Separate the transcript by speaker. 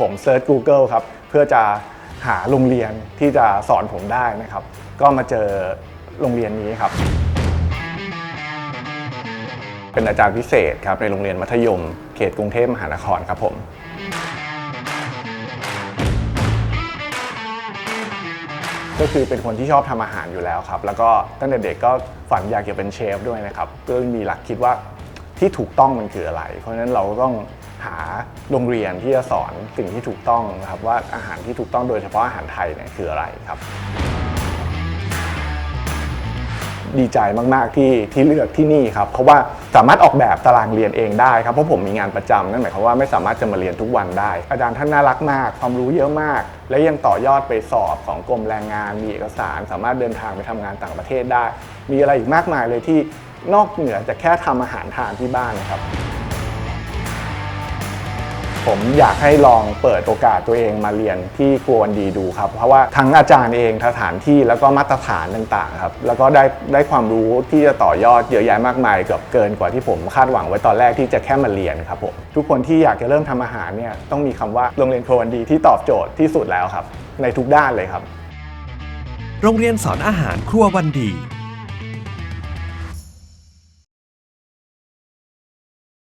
Speaker 1: ผมเซิร์ช Google ครับ เพื่อจะหาโรงเรียนที่จะสอนผมได้นะครับ ก็มาเจอโรงเรียนนี้ครับ เป็นอาจารย์พิเศษครับในโรงเรียนมัธยม เขตกรุงเทพมหานครครับผมก็คือเป็นคนที่ชอบทำอาหารอยู่แล้วครับ แล้วก็ตั้งแต่เด็กก็ฝันอยากจะเป็นเชฟด้วยนะครับก็มีหลักคิดว่าที่ถูกต้องมันคืออะไร เพราะฉะนั้นเราก็ต้อง หาโรงเรียนที่จะสอนสิ่งที่ถูกต้องนะครับว่าอาหารที่ถูกต้องโดยเฉพาะอาหารไทยเนี่ยคืออะไรครับ ดีใจมากๆที่ที่เลือกที่นี่ครับเพราะว่าสามารถออกแบบตารางเรียนเองได้ครับเพราะผมมีงานประจำนั่นหมายความว่าไม่สามารถจะมาเรียนทุกวันได้ อาจารย์ท่านน่ารักมาก ความรู้เยอะมาก และยังต่อยอดไปสอบของกรมแรงงาน มีเอกสาร สามารถเดินทางไปทำงานต่างประเทศได้ มีอะไรอีกมากมายเลยที่นอกเหนือจากแค่ทำอาหารทานที่บ้านนะครับ ผมอยากให้ลองเปิดโอกาสตัวเองมาเรียนที่ครัววันดีดูครับ เพราะว่าทั้งอาจารย์เองสถานที่แล้วก็มาตรฐานต่างๆครับแล้วก็ได้ได้ความรู้ที่จะต่อยอดเยอะแยะมากมายเกือบเกินกว่าที่ผมคาดหวังไว้ตอนแรกที่จะแค่มาเรียนครับผมทุกคนที่อยากจะเริ่มทำอาหารเนี่ยต้องมีคำว่าโรงเรียนครัววันดีที่ตอบโจทย์ที่สุดแล้วครับ ในทุกด้านเลยครับ
Speaker 2: โรงเรียนสอนอาหารครัววันดี